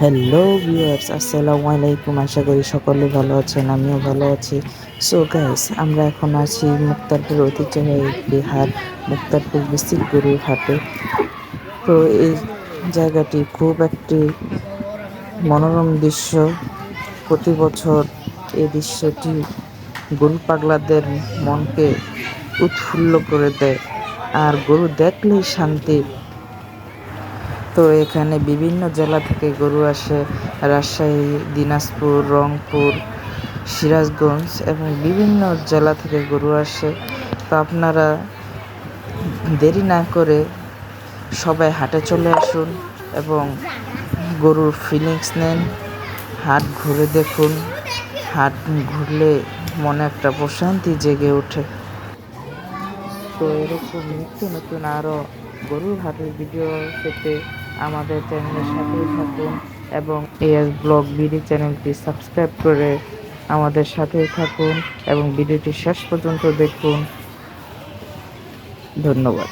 Hello viewers আসসালামু আলাইকুম আশা করি সকলে ভালো আছেন, আমিও ভালো আছি। সো গাইস আমরা এখন আছি মুক্তারপুর ঐতিহ্যবাহী হাট, মুক্তারপুর বিসিক গরুর হাটে। তো এই জায়গাটি খুব একটি মনোরম দৃশ্য। প্রতি বছর এই দৃশ্যটি গরু পাগলাদের মনকে উৎফুল্ল করে দেয়। আর গরু দেখলেই শান্তি তো এখানে বিভিন্ন জেলা থেকে গরু আসে। রাজশাহী, দিনাজপুর, রংপুর, সিরাজগঞ্জ এবং বিভিন্ন জেলা থেকে গরু আসে। তো আপনারা দেরি না করে সবাই হাটে চলে আসুন এবং গরুর ফিলিংস নেন। হাট ঘুরে দেখুন। হাট ঘুরলে মনে একটা প্রশান্তি জেগে ওঠে। তো এরকম নিত্য নতুন আরও গরুর হাটের ভিডিও পেতে আমাদের চ্যানেলের সাথেই থাকুন এবং এস ব্লগ বিডি চ্যানেলটি সাবস্ক্রাইব করে আমাদের সাথেই থাকুন এবং ভিডিওটি শেষ পর্যন্ত দেখুন। ধন্যবাদ।